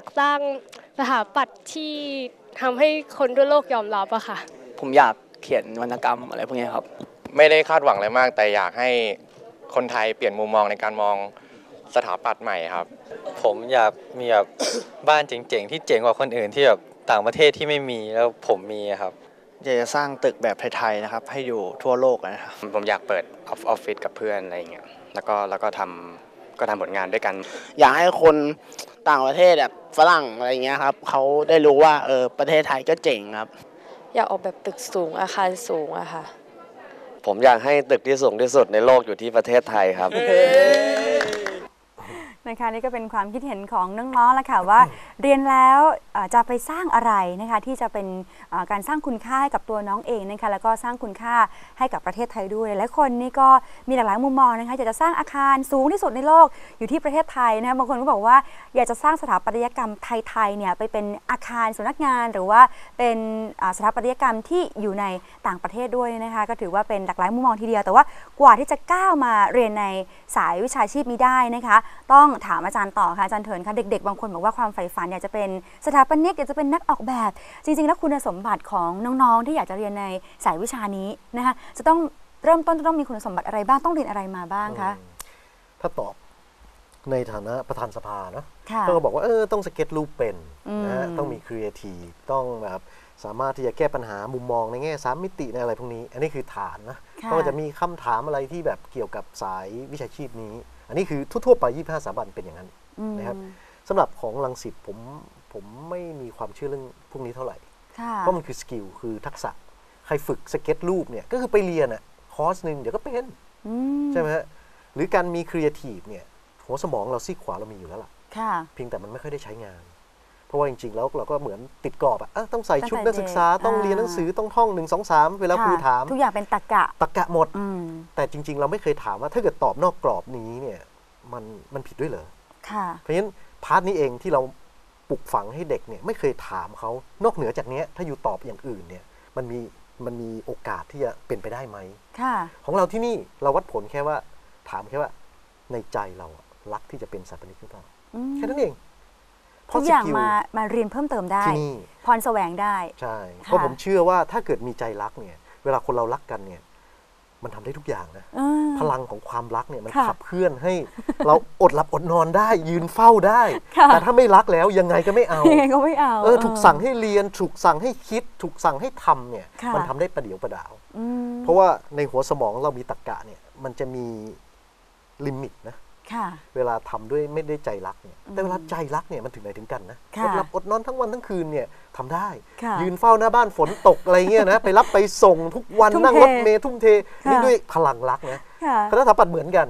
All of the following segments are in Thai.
อยากสร้างสถาปัตย์ที่ทำให้คนทั่วโลกยอมรับอะค่ะ ผมอยากเขียนวรรณกรรมอะไรพวกเนี้ยครับ ไม่ได้คาดหวังอะไรมาก แต่อยากให้คนไทยเปลี่ยนมุมมองในการมองสถาปัตย์ใหม่ครับ ผมอยากมีแบบ บ้านเจ๋งๆ ที่เจ๋งกว่าคนอื่นที่แบบต่างประเทศที่ไม่มีแล้วผมมีอะครับอยากจะสร้างตึกแบบไทยๆนะครับ ให้อยู่ทั่วโลกนะครับ ผมอยากเปิดออฟออฟฟิศกับเพื่อนอะไรอย่างเงี้ยแล้วก็แล้วก็ทำก็ทำผลงานด้วยกัน อยากให้คน ต่างประเทศแบบฝรั่งอะไรเงี้ยครับเขาได้รู้ว่าเออประเทศไทยก็เจ๋งครับ อยากออกแบบตึกสูงอาคารสูงอะค่ะ ผมอยากให้ตึกที่สูงที่สุดในโลกอยู่ที่ประเทศไทยครับ นะคะนี่ก็เป็นความคิดเห็นของน้องๆแล้วค่ะว่า เรียนแล้วเอ่อจะไปสร้างอะไรนะคะที่จะเป็นเอ่อ การสร้างคุณค่าให้กับตัวน้องเองนะคะแล้วก็สร้างคุณค่าให้กับประเทศไทยด้วยหลายคนนี่ก็มีหลากหลายมุมมองนะคะอยากจะสร้างอาคารสูงที่สุดในโลกอยู่ที่ประเทศไทยนะคะบางคนก็บอกว่าอยากจะสร้างสถาปัตยกรรมไทยๆเนี่ยไปเป็นอาคารสำนักงาน หรือว่าเป็นสถาปัตยกรรมที่อยู่ในต่างประเทศด้วยนะคะก็ถือว่าเป็นหลากหลายมุมมองทีเดียว แต่ว่ากว่าที่จะก้าวมาเรียนในสายวิชาชีพนี้ได้นะคะ ต้องถามอาจารย์ต่อค่ะอาจารย์เถินค่ะเด็ก ๆ บางคนบอกว่าความใฝ่ฝันอยากจะเป็นสถาปนิกอยากจะเป็นนักออกแบบ จริง ๆ แล้วคุณสมบัติของน้องๆ ที่อยากจะเรียนในสายวิชานี้นะคะจะต้องเริ่มต้นจะต้องมีคุณสมบัติอะไรบ้างต้องเรียนอะไรมาบ้างคะถ้าตอบในฐานะประธานสภาเนอะค่ะก็บอกว่าเออต้องสเก็ตรูปเป็นอืมนะฮะต้องมีครีเอทีฟต้องแบบสามารถที่จะแก้ปัญหามุมมองในแง่สามมิติในอะไรพวกนี้ อันนี้คือฐานนะค่ะก็จะมีคำถามอะไรที่แบบเกี่ยวกับสายวิชาชีพนี้ อันนี้คือทั่วๆไป 25 สถาบันเป็นอย่างนั้นอืมนะครับสำหรับของลังสิตผมผมไม่มีความเชื่อเรื่องพวกนี้เท่าไหร่ค่ะ เพราะมันคือสกิลคือทักษะ ใครฝึกสเก็ตรูปเนี่ยก็คือไปเรียนอะคอร์สหนึ่งเดี๋ยวก็เป็นอืมใช่ไหมฮะหรือการมีครีเอทีฟเนี่ยหัวสมองเราซีกขวาเรามีอยู่แล้วล่ะค่ะเพียงแต่มันไม่ค่อยได้ใช้งาน เพราะว่าจริงๆ แล้วเราก็เหมือนติดกรอบอะเอ้าต้องใส่ชุดตั้นังกแต่ศึกษาเด็กต้องอ่าเรียนหนังสือต้องท่องหนึ่งสองสามเวลาครูค่ะถาม ทุกอย่างเป็นตรรกะตะกะหมดอืมแต่จริง ๆ เราไม่เคยถามว่าถ้าเกิดตอบนอกกรอบนี้เนี่ยมันมันผิดด้วยเหรอค่ะเพราะฉะนั้นพาร์ทนี้เองที่เรา ปลูกฝังให้เด็กเนี่ยไม่เคยถามเขานอกเหนือจากเนี้ยถ้าอยู่ตอบอย่างอื่นเนี่ยมันมีมันมีโอกาสที่จะเป็นไปได้ไหมค่ะของเราที่นี่เราวัดผลแค่ว่า ถามแค่ว่า ในใจเราอะรักที่จะเป็นสถาปนิกหรือเปล่าอืมแค่นั้นเองเพทุราะกสอย่างกิลมามาเรียนเพิ่มเติมได้ที่นี่พรแสวงได้ใช่ค่ะเพราะผมเชื่อว่าถ้าเกิดมีใจรักเนี่ย เวลาคนเรารักกันเนี่ย มันทำได้ทุกอย่างนะเออพลังของความรักเนี่ยมันค่ะขับเคลื่อนให้ เราอดหลับอดนอนได้ ยืนเฝ้าได้ค่ะแต่ถ้าไม่รักแล้วยังไงก็ไม่เอายังไงก็ไม่เอาเออถูกสั่งให้เรียนถูกสั่งให้คิด ถูกสั่งให้ทำเนี่ยค่ะมันทำได้ประเดี๋ยวประดาวอืมเพราะว่าในหัวสมองเรามีตรรกะเนี่ย มันจะมีลิมิตนะค่ะ เวลาทำด้วยไม่ได้ใจรักเนี่ยแต่เวลาใจรักเนี่ยมันถึงไหนถึงกันนะค่ะอดหลับอดนอนทั้งวันทั้งคืนเนี่ยทำได้ค่ะยืนเฝ้าหน้าบ้านฝนตกอะไรเงี้ยนะไปรับไปส่งทุกวันทุ่มนั่งเทรถเมล์ทุ่มเทค่ะนี่ด้วยพลังรักนะค่ะคณะสถาปัตย์เหมือนกัน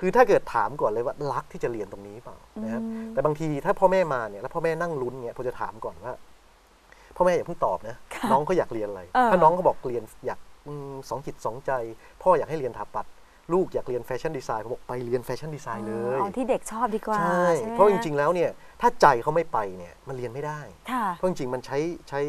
คือถ้าเกิดถามก่อนเลยว่ารักที่จะเรียนตรงนี้เปล่านะครับอืมแต่บางทีถ้าพ่อแม่มาเนี่ยแล้วพ่อแม่นั่งลุ้นเนี่ยผมจะถามก่อนว่าพ่อแม่อย่าเพิ่งตอบนะค่ะน้องเขาอยากเรียนอะไรเออถ้าน้องเขาบอกเรียนอยากอืมสองจิตสองใจ พ่ออยากให้เรียนสถาปัตย์ ลูกอยากเรียนแฟชั่นดีไซน์ผมบอกไปเรียนแฟชั่นดีไซน์เลยเอาที่เด็กชอบดีกว่าใช่ใช่ไหมเพราะจริง ๆ แล้วเนี่ยถ้าใจเขาไม่ไปเนี่ยมันเรียนไม่ได้ค่ะเพราะจริงๆมันใช้ใช้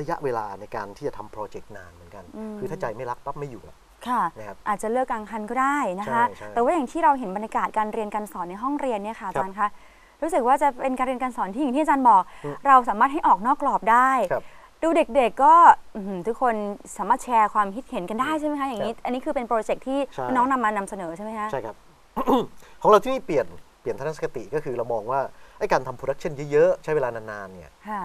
ระยะเวลาในการที่จะทำโปรเจกต์นานเหมือนกันอืมคือถ้าใจไม่รักปั๊บไม่อยู่ละค่ะนะครับอาจจะเลิกกลางคันก็ได้นะคะใช่ใช่แต่ว่าอย่างที่เราเห็นบรรยากาศการเรียนการสอนในห้องเรียนเนี่ยค่ะอาจารย์คะรู้สึกว่าจะเป็นการเรียนการสอนที่อย่างที่อาจารย์บอกอืมเราสามารถให้ออกนอกกรอบได้ครับ ดูเด็กๆก็อื้อหือทุกคนสามารถแชร์ความคิดเห็นกันได้ใช่ไหมคะอย่างนี้ อันนี้คือเป็นโปรเจกต์ที่ใช่น้องนำมานำเสนอใช่ไหมคะใช่ครับ ของเราที่นี่เปลี่ยนเปลี่ยนทัศนคติก็คือเรามองว่าไอ้การทำโปรดักชันเยอะๆ ใช้เวลานานๆเนี่ยค่ะ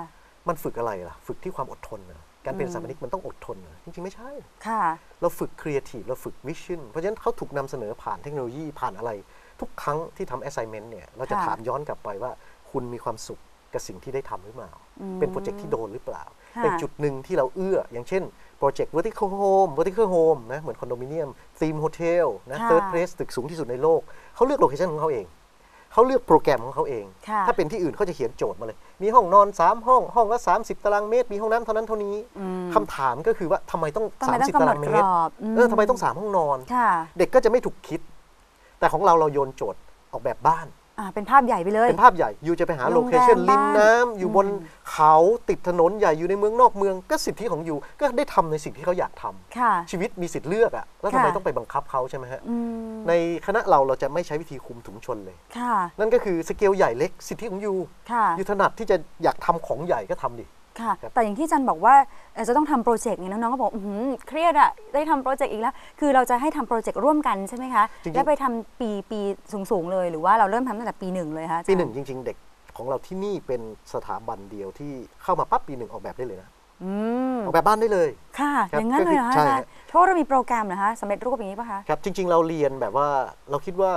มันฝึกอะไรล่ะ ฝึกที่ความอดทนนะการเป็นอืมสถาปนิกมันต้องอดทนนะจริงๆ ไม่ใช่ค่ะเราฝึกครีเอทีฟเราฝึกวิชั่นเพราะฉะนั้นเขาถูกนำเสนอผ่านเทคโนโลยีผ่านอะไร ทุกครั้งที่ทำ assignment เนี่ยเราจะค่ะถามย้อนกลับไปว่าคุณมีความสุขกับสิ่งที่ได้ทำหรือเปล่าอืมเป็นโปรเจกต์ที่โดนหรือเปล่าค่ะ เป็นจุดหนึ่งที่เราเอื้อ อย่างเช่นโปรเจกต์ vertical home vertical home นะเหมือนคอนโดมิเนียม theme hotel นะค่ะ third place ตึกสูงที่สุดในโลก เขาเลือกโลเคชันของเขาเองเขาเลือกโปรแกรมของเขาเองค่ะถ้าเป็นที่อื่นเขาจะเขียนโจทย์มาเลย มีห้องนอน 3 ห้อง ห้องละ 30 ตารางเมตร มีห้องน้ำเท่านั้นเท่านี้อืมคำถามก็คือว่าทำไมต้องทำไมต้อง 30กำตาหนราดงเมกตรรอบเออทำไมต้อง 3 ห้องนอนค่ะเด็กก็จะไม่ถูกคิด แต่ของเราเราโยนโจทย์ออกแบบบ้านอ่า เป็นภาพใหญ่ไปเลย เป็นภาพใหญ่ยูจะไปหาโรโลงเคแรมชั่นริมบ้านน้ำอยู่บนอืมเขาติดถนนใหญ่อยู่ในเมืองนอกเมือง ก็สิทธิของยูก็ได้ทำในสิ่งที่เขาอยากทำค่ะชีวิตมีสิทธิ์เลือกอะแล้วทำไมค่ะต้องไปบังคับเขาใช่ไหมฮะอืมในคณะเราเราจะไม่ใช้วิธีคุมถุงชนเลยค่ะนั่นก็คือสเกลใหญ่เล็กสิทธิของยูค่ะยูถนัดที่จะอยากทำของใหญ่ก็ทำดิ ค่ะครับแต่อย่างที่อาจันบอกว่าเอ่อจะต้องทำโปรเจกต์เนี่ยน้องๆก็บอกอื้อหือเครียดอะได้ทำโปรเจกต์อีกแล้ว คือเราจะให้ทำโปรเจกต์ร่วมกันใช่ไหมคะจริงๆแล้วไปทำปีปีสูงๆเลยหรือว่าเราเริ่มทำตั้งแต่ปีหนึ่งเลยคะอาจารย์ปีหนึ่งจริง ๆ เด็กของเราที่นี่เป็นสถาบันเดียวที่เข้ามาปั๊บปีหนึ่งออกแบบได้เลยนะอืมออกแบบบ้านได้เลย ค่ะครับอย่างนั้นเลยเหรอก็คือคะใช่อาจารย์เพราะว่าเรามีโปรแกรมเหรอคะสำเร็จรูปอย่างนี้ป่ะคะ ครับจริง ๆ เราเรียนแบบว่าเราคิดว่า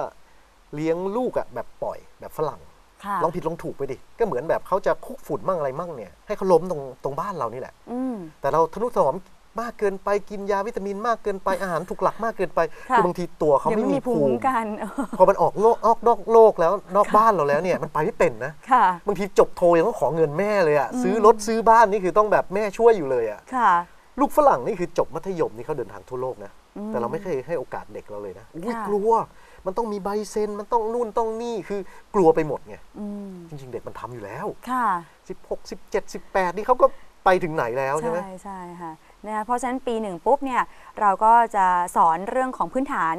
เลี้ยงลูกอะแบบปล่อยแบบฝรั่งค่ะ ลองผิดลองถูกไปดิ ก็เหมือนแบบเขาจะคุกฝุ่นมั่งอะไรมั่งเนี่ย ให้เขาล้มตรงตรงบ้านเรานี่แหละอืมแต่เราทนุถนอมมากเกินไปกินยาวิตามินมากเกินไปอาหารถูกหลักมากเกินไปค่ะอบางทีตัวเขาเดี๋ยวไม่ไม่มีมีภูภูมิมิคุ้มกันพอมันออกโลกออกนอกโลกแล้วนอกบ้านเราแล้วเนี่ยมันไปไม่เป็นนะค่ะบางทีจบโทยังต้องขอเงินแม่เลยอะซื้อรถซื้อบ้านนี่คือต้องแบบแม่ช่วยอยู่เลยอะค่ะ ลูกฝรั่งนี่คือจบมัธยมนี่เขาเดินทางทั่วโลกนะอืมแต่เราไม่เคยให้โอกาสเด็กเราเลยนะอุ้ยค่ะกลัว มันต้องมีใบเซ็น มันต้องนู่นต้องนี่คือกลัวไปหมดไงอืมจริง ๆ เด็กมันทำอยู่แล้วค่ะ16 17 18 นี่เขาก็ไปถึงไหนแล้วใช่ไหมใช่ใช่ค่ะนะคะเพราะฉะนั้นปีหนึ่งปุ๊บเนี่ยเราก็จะสอนเรื่องของพื้นฐาน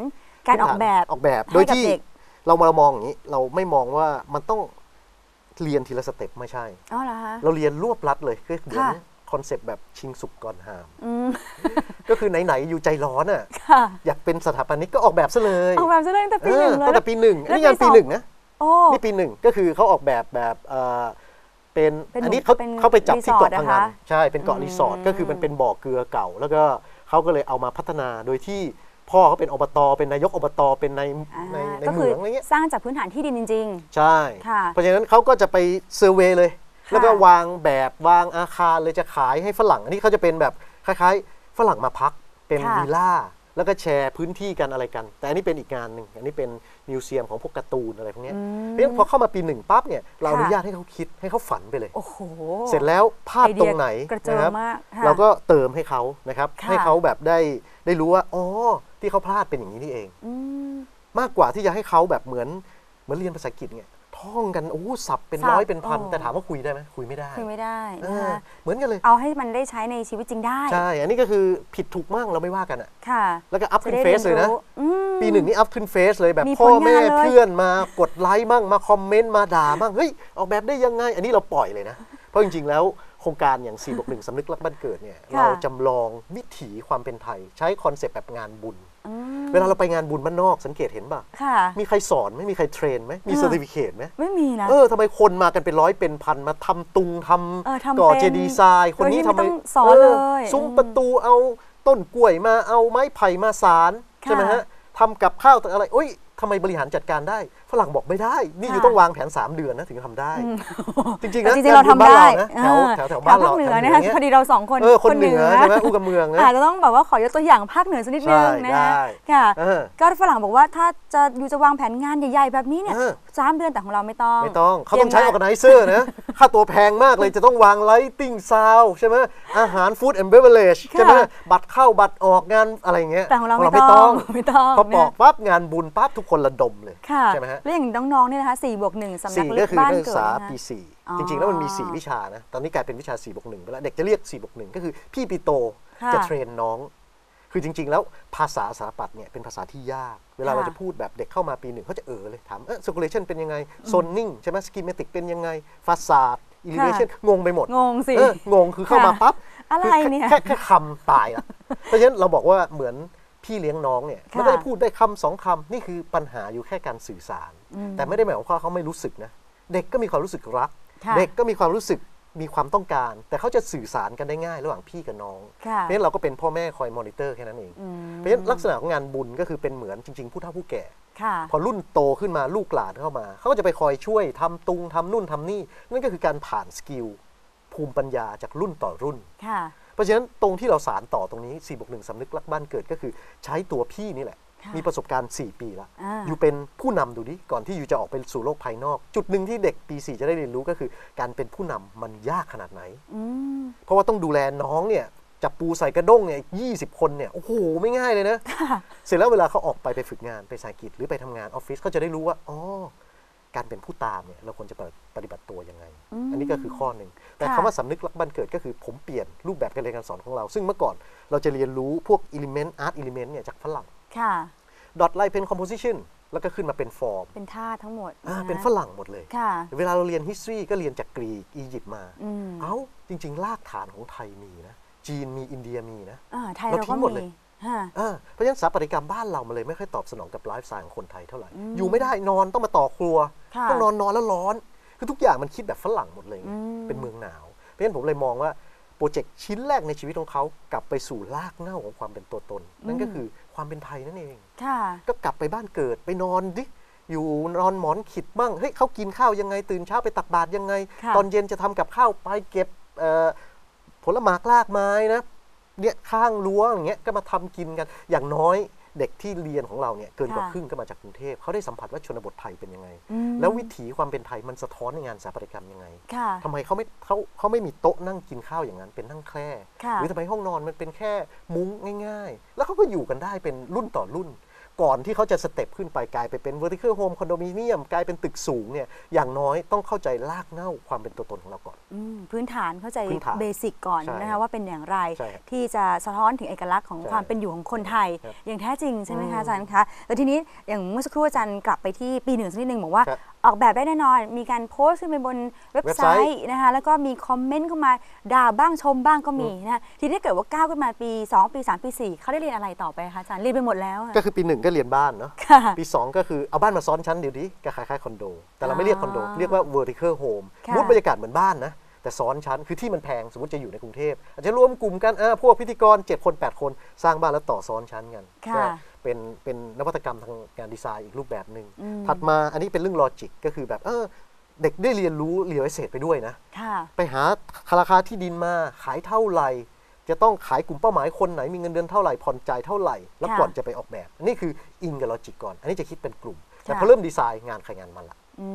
การออกแบบออกแบบให้โดยกับที่เด็กเรามามองอย่างนี้เราไม่มองว่ามันต้องเรียนทีละสเต็ปไม่ใช่อ๋อเหรอคะเราเรียนรวบลัดเลยคือเหมือน ค่ะคอนเซปต์แบบชิงสุกก่อนหามอืมก็คือไหน ๆ อยู่ใจร้อนอะค่ะ อยากเป็นสถาปนิกก็ออกแบบซะเลย ออกแบบจะได้ตั้งแต่ปีหนึ่งเออเลยตั้งแต่ปีหนึ่งแล้วนี่งานปีปีสองหนึ่งนะโอ้นี่ปีหนึ่งก็คือเขาออกแบบแบบเอ่อเป็นเป็นอันนี้เขาเป็นเขาไปจับที่เกาะรีสอร์ทพังนะคะงานใช่เป็นเกาะอืมรีสอร์ทก็คือมันเป็นบ่อเกลือเก่า แล้วก็เขาก็เลยเอามาพัฒนาโดยที่พ่อเขาเป็นอบต เป็นนายกอบต เป็นในอ่าในในก็เหคืมือองอะไรเงี้ยสร้างจากพื้นฐานที่ดินจริงใช่ค่ะเพราะฉะนั้นเขาก็จะไปเซอร์เวย์เลยค่ะ แล้วก็วางแบบวางอาคารเลยจะขายให้ฝรั่ง อันนี้เขาจะเป็นแบบคล้ายๆ ฝรั่งมาพักเป็นค่ะวิลล่าแล้วก็แชร์พื้นที่กันอะไรกัน แต่อันนี้เป็นอีกงานหนึ่งอันนี้เป็นมิวเซียมของพวกการ์ตูนอะไรพวกเนี้ยอืมเพราะฉะนั้นพอเข้ามาปีหนึ่งปั๊บเนี่ยเราอค่ะนุญาตให้เขาคิดให้เขาฝันไปเลยๆโอ้โหเสร็จแล้วภาพไอเดียตรงไหนกระเจิงนะครับมากค่ะเราก็เติมให้เขานะครับค่ะให้เขาแบบได้ได้รู้ว่าอ๋อที่เขาพลาดเป็นอย่างนี้นี่เองอืมมากกว่าที่จะให้เขาแบบเหมือนเหมือนเรียนภาษาอังกฤษเนี่ย ท่องกันโอ้โหศัพท์เป็นศัพท์ร้อยเป็นพันอ๋อแต่ถามว่าคุยได้ไหมคุยไม่ได้คือไม่ได้เอนะอคะเหมือนกันเลย เอาให้มันได้ใช้ในชีวิตจริงได้ ใช่ อันนี้ก็คือผิดถูกมั่งเราไม่ว่ากันอะค่ะ แล้วก็อัพจะขึ้นได้เฟซเลยนะรีรู้อืมปีหนึ่งนี่อัพขึ้นเฟซเลยแบบมีพ่อผลงานแม่เลยเพื่อนมากดไลค์มั่งมาคอมเมนต์มาด่ามั่งเฮ้ยออกแบบได้ยังไง อันนี้เราปล่อยเลยนะ เพราะจริงๆแล้วโครงการอย่าง4บวกหนึ่งสำนึกรักบ้านเกิดเนี่ยค่ะเราจำลองวิถีความเป็นไทย ใช้คอนเซปต์แบบงานบุญอืม เวลาเราไปงานบุญบ้านนอกสังเกตเห็นป่ะค่ะมีใครสอนไหมมีใครเทรนไหมมีอ่าเซอร์ติฟิเคตไหมไม่มีนะ เออทำไมคนมากันเป็นร้อยเป็นพันมาทำตุงทเออทำำก่อเป็นเจดีย์ทรายคนนี้โดยที่ทำไม่ต้องสอนเลยซุ้มอืมประตูเอาต้นกล้วยมาเอาไม้ไผ่มาสารค่ะใช่ไหมฮะทำกับข้าวอะไรโอ้ย ทำไมบริหารจัดการได้ฝรั่งบอกไม่ได้ นี่ค่ะอยู่ต้องวางแผน 3 เดือนนะถึงจะทำได้อืมจริงๆแต่นะจริงๆเราทำบ้นได้นะแถวเออแถวแถวบ้านเราภาคเหนือแถวเนี่ยค่ะยพอดีเราสองคนเออคนเหนือใช่ไหมอู้กับเมืองนะอาจจะต้องแบบว่าขอยกตัวอย่างภาคเหนือสักนิดนึงใช่นะคะได้ค่ะเออก็ฝรั่งบอกว่าถ้าจะอยู่จะวางแผนงานใหญ่ๆแบบนี้เนี่ยเออ สามเดือนแต่ของเราไม่ต้อง ไม่ต้องเขาต้องใช้อตอรียมแกไนเซอร์นะ ค่าตัวแพงมากเลยจะต้องวางไลติ้งซาวใช่ไหมอาหารฟู้ดแอนด์เบเวอร์เลจค่ะใช่ไหมบัตรเข้าบัตรออกงานอะไรอย่างเงี้ยแต่ของเราไม่ไม่ต้ต้อองงไม่ต้องพอบอกนะปั๊บงานบุญปั๊บทุกคนระดมเลยค่ะใช่ไหมฮะแล้วอย่างน้องๆเนี่ยนะคะสี่บวกหนึ่งสำนักสี่ลึก็กคือบ้านนักศึกเกิดษานะคะปีสี่อ๋อจริงๆ แล้วมันมี 4 วิชานะ ตอนนี้กลายเป็นวิชา4บวกหนึ่งไปแล้ว เด็กจะเรียก4บวกหนึ่งก็คือพี่ปีโตค่ะจะเทรนน้อง คือจริง ๆ แล้วภาษาสถาปัตย์เนี่ยเป็นภาษาที่ยาก เวลาค่ะเราจะพูดแบบเด็กเข้ามาปีหนึ่งเขาจะเออเลยถามเออ circulation เป็นยังไงโซนนิ่งใช่ไหม schematic เป็นยังไง ฟาซาด elevation งงไปหมด งงสิเอองงคือเข้ามาค่ะปั๊บอะไรคืเนี่ยแค่แค่คำตายละเพราะฉะนั้นเราบอกว่าเหมือนพี่เลี้ยงน้องเนี่ยค่ะมันก็จะพูดได้คำสองคำนี่คือปัญหาอยู่แค่การสื่อสาร แต่ไม่ได้หมายความว่าเขาไม่รู้สึกนะเด็กก็มีความรู้สึกรักค่ะเด็กก็มีความรู้สึก มีความต้องการ แต่เขาจะสื่อสารกันได้ง่ายระหว่างพี่กับน้องค่ะเพราะฉะนั้นเราก็เป็นพ่อแม่คอยมอนิเตอร์แค่นั้นเองอืมเพราะฉะนั้นลักษณะของงานบุญก็คือเป็นเหมือนจริง ๆ ผู้เฒ่าผู้แก่ค่ะพอรุ่นโตขึ้นมาลูกหลานเข้ามา เขาก็จะไปคอยช่วยทำตุงทำนู่นทำนี่ นั่นก็คือการผ่านสกิลภูมิปัญญาจากรุ่นต่อรุ่นค่ะเพราะฉะนั้นตรงที่เราสารต่อตรงนี้4บวกหนึ่งสำนึกรักบ้านเกิดก็คือใช้ตัวพี่นี่แหละค่ะ มีประสบการณ์ 4 ปีแล้วอ่าอยู่เป็นผู้นำดูดิก่อนที่อยู่จะออกไปสู่โลกภายนอก จุดหนึ่งที่เด็กปี 4 จะได้เรียนรู้ก็คือ การเป็นผู้นำมันยากขนาดไหนอืมเพราะว่าต้องดูแลน้องเนี่ยจับปูใส่กระด้งเนี่ยยีคนเนี่ย โอ้โห ไม่ง่ายเลยนะค่ะเสร็จแล้วเวลาเขาออกไปไปฝึกงานไปสายกิจหรือไปทำงานออฟฟิศเขาจะได้รู้ว่า อ๋อ การเป็นผู้ตามเนี่ยเราควรจะปฏิบัติตัวยังไงอืมอันนี้ก็คือข้อหนึ่ง แต่ค่ะคำว่าสำนึกรักบ้านเกิดก็คือผมเปลี่ยนรูปแบบการเรียนการสอนของเรา ซึ่งเมื่อก่อนเราจะเรียนรู้พวกอิเลเมนต์อาร์ตอิเลเมนต์เนี่ยจากฝรั่ง ค่ะดอทไลน์เพนคอมโพสิชันแล้วก็ขึ้นมาเป็นฟอร์ม เป็นท่าทั้งหมดอ่าะเป็นฝรั่งหมดเลย ค่ะ เวลาเราเรียน history ก็เรียนจากกรีกอียิปต์มา อืมเอ้า จริง ๆ รากฐานของไทยมีนะ จีนมีอินเดียมีนะ อ่าไทยเราเราทิ้ก็งหมดมีเลยฮะอ่าเพราะฉะนั้นสถาปัตยกรรมบ้านเรามันเลยไม่ค่อยตอบสนองกับไลฟ์สไตล์ของคนไทยเท่าไหร่อืมอยู่ไม่ได้นอนต้องมาต่อครัว ค่ะต้องนอนนอนแล้วร้อน คือทุกอย่างมันคิดแบบฝรั่งหมดเลยไงอืม เป็นเมืองหนาว เพราะฉะนั้นผมเลยมองว่าโปรเจกต์ชิ้นแรกในชีวิตของเขากลับไปสู่รากเหง้าของความเป็นตัวตน นั่นก็คือ ความเป็นไทยนั่นเอง ค่ะ ก็กลับไปบ้านเกิดไปนอนดิ อยู่นอนหมอนขิดบ้าง เฮ้ยเขากินข้าวยังไง ตื่นเช้าไปตักบาตรยังไง ค่ะ ตอนเย็นจะทำกับข้าวไปเก็บเอ่อผลหมากลากไม้นะ เนี่ยข้างรั้วอย่างเงี้ยก็มาทำกินกัน อย่างน้อย เด็กที่เรียนของเราเนี่ยเกินกว่าค่ะครึ่งก็มาจากกรุงเทพเขาได้สัมผัสว่าชนบทไทยเป็นยังไงอืมแล้ววิถีความเป็นไทยมันสะท้อนในงานสถาปัตยกรรมยังไงค่ะทำไมเขาไม่เขาเขาไม่มีโต๊ะนั่งกินข้าวอย่างนั้นเป็นนั่งแคร่ค่ะหรือทำไมห้องนอนมันเป็นแค่มุ้งง่าย ๆ แล้วเขาก็อยู่กันได้เป็นรุ่นต่อรุ่น ก่อนที่เขาจะสเต็ปขึ้นไปกลายไปเป็น vertical home condominium กลายเป็นตึกสูงเนี่ยอย่างน้อยต้องเข้าใจรากเหง้าความเป็นตัวตนของเราก่อนอืมพื้นฐานเข้าใจพื้นฐานเบสิกก่อนใช่นะคะว่าเป็นอย่างไรใช่ครับที่จะสะท้อนถึงเอกลักษณ์ของใช่ความเป็นอยู่ของคนไทยครับอย่างแท้จริงใช่ไหมอืคะมอาจารย์คะแต่ทีนี้อย่างเมื่อสักครู่อาจารย์กลับไปที่ปีหนึ่งสักนิดหนึ่งบอกว่าครับออกแบบได้แน่นอน มีการโพสต์ขึ้นไปบนเว็บเว็บไซไซต์ต์นะคะ แล้วก็มีคอมเมนต์เข้ามาด่าบ้างชมบ้างก็มีนะคะทีนี้เกิดว่าก้าวขึ้นมาปี 2 ปี 3 ปี 4 เขาได้เรียนอะไรต่อไปคะอาจารย์ เรียนไปหมดแล้วอะก็คือปีหนึ่งก็เรียนบ้านเนาะค่ะ ปี 2 ก็คือเอาบ้านมาซ้อนชั้นเดี๋ยวนี้ก็คล้ายๆคอนโด แต่เราไม่เรียกคอนโดอ๋อเรียกว่า vertical home ค่ะมูดบรรยากาศเหมือนบ้านนะ แต่ซ้อนชั้นคือที่มันแพง สมมติจะอยู่ในกรุงเทพอาจจะรวมกลุ่มกันเออพวกพิธีกร 7 คน 8 คนสร้างบ้านแล้วต่อซ้อนชั้นกันค่ะ ก็เป็นเป็นนวัตกรรมทางงานดีไซน์อีกรูปแบบหนึ่งอืมถัดมาอันนี้เป็นเรื่องลอจิกก็คือแบบเออเด็กได้เรียนรู้เรียลเอสเซทไปด้วยนะ ค่ะ ไปหาราคาที่ดินมาขายเท่าไหร่ จะต้องขายกลุ่มเป้าหมายคนไหนมีเงินเดือนเท่าไหร่ผ่อนจ่ายเท่าไหร่ แล้วค่ะก่อนจะไปออกแบบ อันนี้คืออินกับลอจิกก่อน อันนี้จะคิดเป็นกลุ่ม แต่ค่ะพอเริ่มดีไซน์งานใครงานมันละอื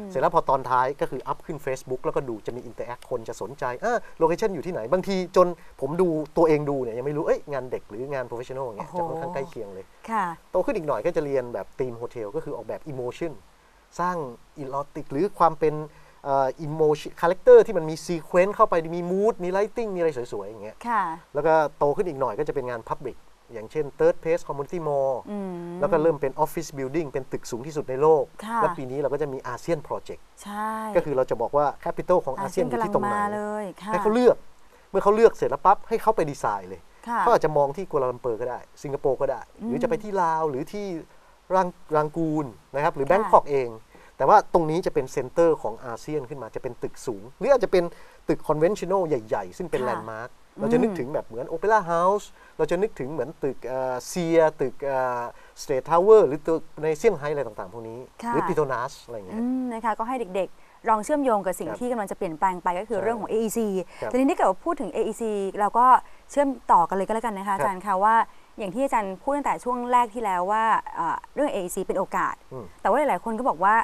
มเสร็จแล้วพอตอนท้ายก็คืออัพขึ้น Facebook แล้วก็ดูจะมีอินเตอร์แอคคนจะสนใจอ่าโลเคชันอยู่ที่ไหน บางทีจนผมดูตัวเองดูเนี่ยยังไม่รู้ เอ้ยงานเด็กหรืองานโปรเฟชชั่นอลเงี้ยโอ้โหจะค่อนข้างใกล้เคียงเลยค่ะโตขึ้นอีกหน่อยก็จะเรียนแบบทีมโฮเทลก็คือออกแบบอิโมชันสร้างอิลอติกหรือความเป็น อิโมชันคาแรคเตอร์ที่มันมีซีเควนต์เข้าไปมีมูดมีไลติ้งมีอะไรสวย ๆ อย่างเงี้ยค่ะแล้วก็โตขึ้นอีกหน่อยก็จะเป็นงาน Public อย่างเช่น Third Place Community Mall อืมแล้วก็เริ่มเป็น Office Building เป็นตึกสูงที่สุดในโลกค่ะแล้วปีนี้เราก็จะมีอาเซียนโปรเจกต์ใช่ก็คือเราจะบอกว่าแคปิตอลของอาเซียนอยู่กำลัที่ตรงไหนมาเลยค่ะให้เขาเลือก เมื่อเขาเลือกเสร็จแล้วปั๊บให้เขาไปดีไซน์เลยค่ะเขาอาจจะมองที่กัวลาลัมเปอร์ก็ได้ สิงคโปร์ก็ได้ หรือจะไปที่ลาวหรือที่รังรังกูนนะครับหรือแบงคอกเอง แต่ว่าตรงนี้จะเป็นเซ็นเตอร์ของอาเซียนขึ้นมาจะเป็นตึกสูง หรืออาจจะเป็นตึกคอนเวนชั่น l ใหญ่ๆ ซึ่งเป็นค่ะแลนด์มาร์คเราจะนึกถึงแบบเหมือนโอเปร่าเฮาส์เราจะนึกถึงเหมือนตึกเซียตึกสเตททาวเวอร์หรือตึกในเซี่ยงไฮ้อะไรต่างๆ พวกนี้ค่ะหรือปิโตนัสอะไรอย่างเงี้อืยมนะคะก็ให้เด็กๆ ลองเชื่อมโยงกับสิ่งครับที่กำลังจะเปลี่ยนแปลงไปก็คือใช่เรื่องของ AEC ครับทีนี้ถ้าเกิดว่าพูดถึง AEC เราก็เชื่อมต่อกันเลยก็แล้วกันนะคะครับอาจารย์คะว่าอย่างที่อาจารย์พูดตั้งแต่ช่วงแรกที่แล้วว่าเอ่อเรื่อง AEC เป็นโอกาสอืมแต่ว่าหลายๆคนก็บอกว่า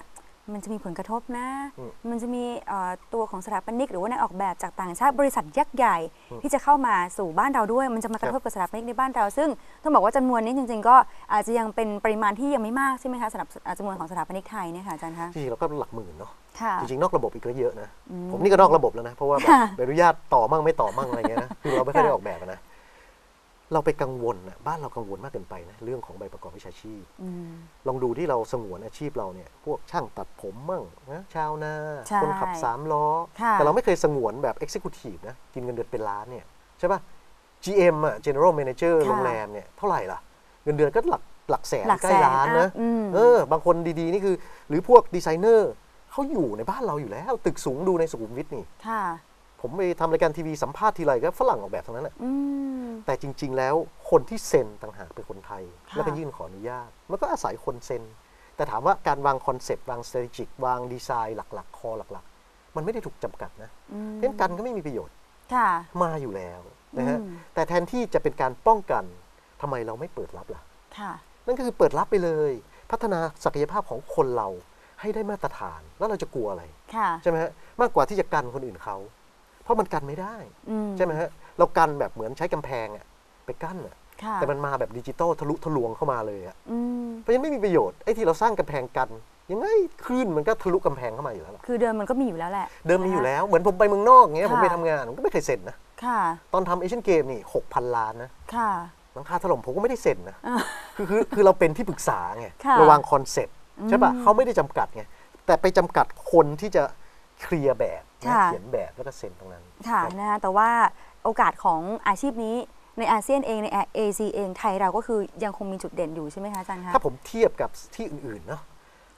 มันจะมีผลกระทบนะอืมมันจะมีเอ่อตัวของสถาปนิก หรือว่านักออกแบบจากต่างชาติบริษัทยักษ์ใหญ่ ที่จะเข้ามาสู่บ้านเราด้วย มันจะมากระทบกับสถาปนิกในบ้านเรา ซึ่งต้องบอกว่าจำนวนนี้จริง ๆ ก็อาจจะยังเป็นปริมาณที่ยังไม่มากใช่ไหมคะสำหรับอ่าจำนวนของสถาปนิกไทยเนี่ยค่ะอาจารย์คะจริงๆเราก็หลักหมื่นเนาะค่ะจริงๆนอกระบบอีกก็เยอะนะอืมผมนี่ก็นอกระบบแล้วนะเพราะว่าแบบค่ะใบอนุญาตต่อมั่งไม่ต่อมั่งอะไรเงี้ยนะคือเราไม่ค่อยได้ค่ะออกแบบอะนะ เราไปกังวลนะบ้านเรากังวลมากเกินไปนะเรื่องของใบประกอบวิชาชีพอืมลองดูที่เราสงวนอาชีพเราเนี่ย พวกช่างตัดผมมั่งนะชาวนาใช่คนขับสามล้อค่ะแต่เราไม่เคยสงวนแบบ Executive นะกินเงินเดือนเป็นล้านเนี่ยใช่ป่ะ GM อะ General Manager ค่ะโรงแรมเนี่ยเท่าไหร่ล่ะ เงินเดือนก็หลักหลักแสนหลักใกล้แสนล้านนะอะอืมเออบางคนดีๆ นี่คือ หรือพวกดีไซเนอร์เขาอยู่ในบ้านเราอยู่แล้ว ตึกสูงดูในสุขุมวิทนี่ค่ะผมไปทำรายการทีวีสัมภาษณ์ทีไรก็ฝรั่งออกแบบทั้งนั้นแหะอืม แต่จริง ๆ แล้วคนที่เซ็นต่างหากเป็นคนไทยค่ะแล้วก็ยื่นขออนุญาต แล้วก็อาศัยคนเซ็น แต่ถามว่าการวางคอนเซปต์วาง strategic วางดีไซน์หลัก ๆ คอหลัก ๆ มันไม่ได้ถูกจำกัดนะอืมเพราะฉะนั้นกันก็ไม่มีประโยชน์ค่ะมาอยู่แล้วนะฮะอืมแต่แทนที่จะเป็นการป้องกันทำไมเราไม่เปิดรับล่ะค่ะนั่นก็คือเปิดรับไปเลย พัฒนาศักยภาพของคนเราให้ได้มาตรฐานแล้วเราจะกลัวอะไรค่ะใช่ไหมฮะมากกว่าที่จะกันคนอื่นเขาเพราะมันกันไม่ได้อืมใช่ไหมฮะ เรากันแบบเหมือนใช้กำแพงอะไปกั้นอะค่ะแต่มันมาแบบดิจิตอลทะลุทะลวงเข้ามาเลยอะอืมเพราะฉะนั้นไม่มีประโยชน์ไอ้ที่เราสร้างกำแพงกันยังไงคลื่นมันก็ทะลุกำแพงเข้ามาอยู่แล้วล่ะคือเดิมมันก็มีอยู่แล้วแหละ เดิมมีอยู่แล้วเหมือนผมไปเมืองนอกเงี้ยค่ะผมไปทำงานผมก็ไม่เคยเซ็นนะค่ะตอนทำเอเชียนเกมนี่หกพันล้านนะค่ะหลังคาถล่มผมก็ไม่ได้เซ็นนะอ่าคือคือคือเราเป็นที่ปรึกษาไงค่ะเราวางคอนเซ็ปต์ใช่ปะอืมเขาไม่ได้จำกัดไงแต่ไปจำกัดคนที่จะเคลียร์แบบนะค่ะเขียนแบบแล้วก็เซ็นตรงนั้นค่ะครับนะคะแต่ว่า โอกาสของอาชีพนี้ในอาเซียนเองในเอเชียเองไทยเราก็คือยังคงมีจุดเด่นอยู่ใช่ไหมคะอาจารย์คะถ้าผมเทียบกับที่อื่นๆเนาะ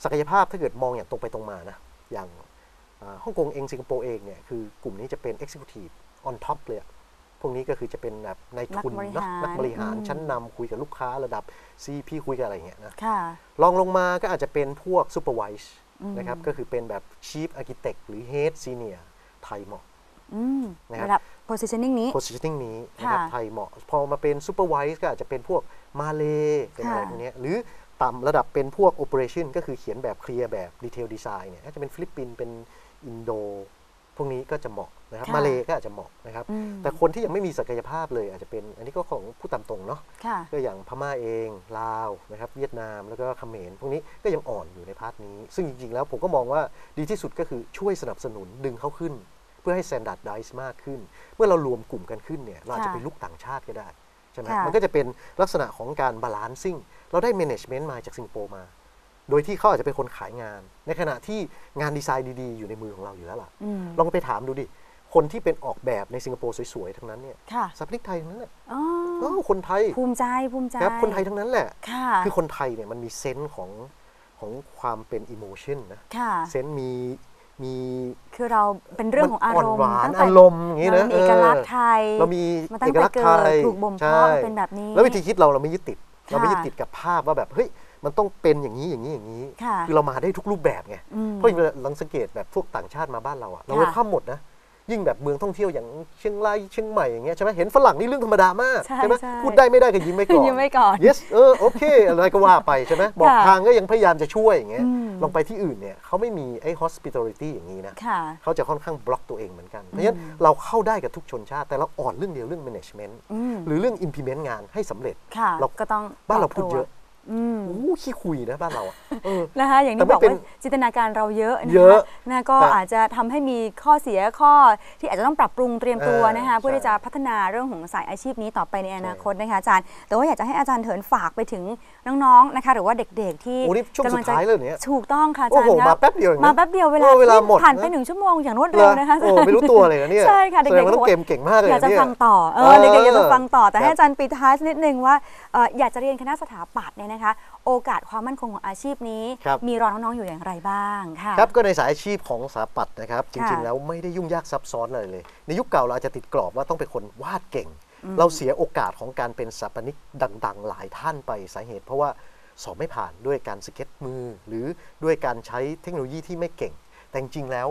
ศักยภาพถ้าเกิดมองอย่างตรงไปตรงมานะอย่างอ่าฮ่องกงเองสิงคโปร์เองเนี่ยคือกลุ่มนี้จะเป็น Executive on top เลยอะพวกนี้ก็คือจะเป็นแบบในทุนเนาะนันักกบบริริหาหารรชั้นนำคุยกับลูกค้าระดับ CP คุยกับอะไรอย่างเงี้ยนะค่ะลองลงมาก็อาจจะเป็นพวก Supervise อืมนะครับก็คือเป็นแบบ Chief Architect หรือ Head Senior ไทยเหมาะอืมนะครับระดับ positioning นี้ positioning นี้นะครับค่ะไทยเหมาะ พอมาเป็น supervise ก็อาจจะเป็นพวกมาเลเป็นอะไรค่ะ พวกเนี้ยหรือต่ำระดับเป็นพวก operation ก็คือเขียนแบบเคลียร์แบบ detail design เนี่ยก็จะเป็นฟิลิปปินส์เป็นอินโด พวกนี้ก็จะเหมาะนะครับค่ะมาเลก็อาจจะเหมาะนะครับ อืม แต่คนที่ยังไม่มีศักยภาพเลยอาจจะเป็นอันนี้ก็ของผู้ตามตรงเนาะ ค่ะ ก็อย่างพม่าเองลาวนะครับเวียดนามแล้วก็เขมรพวกนี้ก็ยังอ่อนอยู่ในพาร์ทนี้ ซึ่งจริงๆแล้วผมก็มองว่าดีที่สุดก็คือช่วยสนับสนุนดึงเขาขึ้น เพื่อให้ standardize มากขึ้น เมื่อเรารวมกลุ่มกันขึ้นเนี่ยเราอาจจะค่ะเป็นลูกต่างชาติก็ได้ใช่ไหมค่ะมันก็จะเป็นลักษณะของการบาลานซิ่งเราได้ management มาจากสิงคโปร์มา โดยที่เขาอาจจะเป็นคนขายงาน ในขณะที่งานดีไซน์ดีๆ อยู่ในมือของเราอยู่แล้วล่ะอืมลองไปถามดูดิคนที่เป็นออกแบบในสิงคโปร์สวยๆ ทั้งนั้นเนี่ยค่ะสถาปนิกไทยทั้งนั้นแหละอ๋ออ้าวคนไทย ภูมิใจ ภูมิใจครับ คนไทยทั้งนั้นแหละค่ะคือคนไทยเนี่ยมันมีเซนส์ของของความเป็นอิโมชันนะค่ะเซนส์มี มีคือเราเป็นเรื่องของอารมณ์นหวานตั้งแต่อารมณ์อย่างนี้นะเรามีเอกลักษณ์ไทยเรามีมาตั้เองกแต่ลักษณ์เกิไทดยถูกบ่มเพาะใช่มาเป็นแบบนี้ แล้ววิธีคิดเราเราไม่ยึดติด เราไม่ค่ะยึดติดกับภาพว่าแบบเฮ้ยมันต้องเป็นอย่างนี้อย่างนี้อย่างนี้ค่ะคือเรามาได้ทุกรูปแบบไงอืมเพราะเวลาลองสังเกตแบบพวกต่างชาติมาบ้านเราอะเราค่ะเวลข้ามหมดนะ ยิ่งแบบเมืองท่องเที่ยวอย่างเชียงรายเชียงใหม่อย่างเงี้ยใช่ไหมเห็นฝรั่งนี่เรื่องธรรมดามากใช่ไหมใช่พูดได้ไม่ได้ก็ยิ้มไม่ก่อนยิ้มไว้ก่อน yes เออโอเค อะไรก็ว่าไปใช่ไหมบอกค่ะทางก็ยังพยายามจะช่วยอย่างเงี้ยอืมลองไปที่อื่นเนี่ยเขาไม่มีไอ้ hospitality อย่างนี้นะค่ะเขาจะค่อนข้างบล็อกตัวเองเหมือนกันเพราะฉะนั้นเราเข้าได้กับทุกชนชาติ แต่เราอ่อนเรื่องเดียวเรื่อง management อืมหรือเรื่อง implement งานให้สำเร็จค่ะเราก็ต้องบ้านเราปบพูดตัวเยอะ อืมโอ้ขี้คุยนะบ้านเราอะเออ นะคะอย่างแต่ที่ไม่บอกเป็นว่าจินตนาการเราเยอะนะคะเยอะนะก็แต่อาจจะทำให้มีข้อเสียข้อที่อาจจะต้องปรับปรุงเตรียมตัวเออนะคะเพื่อใช่ที่จะพัฒนาเรื่องของสายอาชีพนี้ต่อไปในอนาคตนะคะอาจารย์ แต่ว่าอยากจะให้อาจารย์เถินฝากไปถึงน้องๆนะคะ หรือว่าเด็กๆที่โอ้นี่ช่วงสุดท้ายเลยเนี่ยถูกต้องค่ะอาโอ้จารโหย์คมารับแป๊บเดียวเองนะมาแป๊บเดียวเวลาเออเวลาหมดผ่านไปนะหนึ่งชั่วโมงอย่างรวดเร็วนะคะโอ้ไม่รู้ตัวเลยนะเนี่ยใช่ค่ะเด็กๆแสดงว่าต้องบอกว่าเกมเก่งมากเลยอยากจะเนี่ยฟังต่อเอเอออเด็กๆอยากจะฟังต่อแต่ให้ครับอาจารย์ปิดท้ายสักนิดนึงว่าเอ่ออยากจะเรียนคณะสถาปัตย์เนี่ยนะคะ โอกาสความมั่นคงของอาชีพนี้ ครับ มีรอน้องๆอยู่อย่างไรบ้างค่ะ ครับก็ในสายอาชีพของสถาปัตย์นะครับ จริงค่ะๆแล้วไม่ได้ยุ่งยากซับซ้อนอะไรเลย ในยุคเก่าเราอาจจะติดกรอบว่าต้องเป็นคนวาดเก่งเราเสียโอกาสของการเป็นสถาปนิกดังๆ หลายท่านไปสาเหตุ เพราะว่าสอบไม่ผ่านด้วยการสเก็ตมือ หรือด้วยการใช้เทคโนโลยีที่ไม่เก่ง แต่จริงๆแล้ว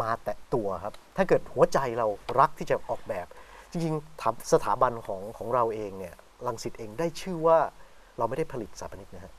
มาแตะตัวครับ ถ้าเกิดหัวใจเรารักที่จะออกแบบ จริงๆถามสถาบันของของเราเองเนี่ยลังสิตเองได้ชื่อว่า เราไม่ได้ผลิตสถาปนิกนะฮะ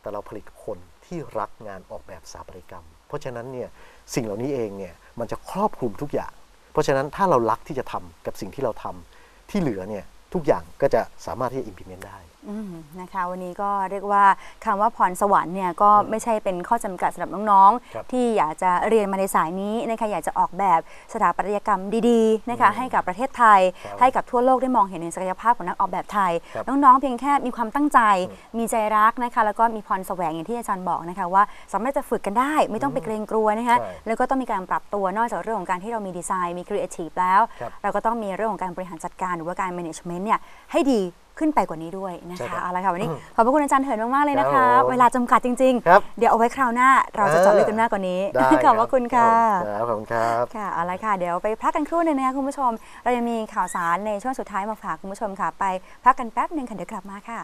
แต่เราผลิตคนที่รักงานออกแบบสถาปัตยกรรม เพราะฉะนั้นเนี่ยสิ่งเหล่านี้เองเนี่ยมันจะครอบคลุมทุกอย่าง เพราะฉะนั้นถ้าเรารักที่จะทำกับสิ่งที่เราทำที่เหลือเนี่ย ทุกอย่างก็จะสามารถที่จะ implement ได้อืมนะคะวันนี้ก็เรียกว่าคำว่าพรสวรรค์เนี่ยก็ไม่ใช่เป็นข้อจำกัดสำหรับน้องครับๆที่อยากจะเรียนมาในสายนี้นะคะอยากจะออกแบบสถาปัตยกรรมดีๆนะคะให้กับประเทศไทยครับให้กับทั่วโลกได้มองเห็นในศักยภาพของนักออกแบบไทยครับน้องๆ เพียงแค่มีความตั้งใจ มีใจรักนะคะแล้วก็มีพรแสวงอย่างที่อาจารย์บอกนะคะว่าสามารถจะฝึกกันได้ ไม่ต้องไปเกรงกลัวนะคะใช่แล้วก็ต้องมีการปรับตัวนอกจากเรื่องของการที่เรามีดีไซน์มีครีเอทีฟแล้วครับเราก็ต้องมีเรื่องของการบริหารจัดการหรือว่าการ management เนี่ยให้ดีขึ้นไปกว่านี้ด้วยนะใช่ครัคะบเอาละค่ะวันนี้ขอบพระคุณอาจารย์เถินมากๆเลยนะครัคะ บผมเวลาจำกัดจริง ครับๆ เดี๋ยวเอาไว้คราวหน้าเราจะเจาะลึกกันมากกว่านี้ได้ขอบพระคุณค่ะครับขอบคุณครับ ค่ะเอาละค่ะ เดี๋ยวไปพักกันครู่หนึงนะคะคุณผู้ชม เรายังมีข่าวสารในช่วงสุดท้ายมาฝากคุณผู้ชมค่ะ ไปพักกันแป๊บหนึ่งค่ะ เดี๋ยวกลับมาค่ะ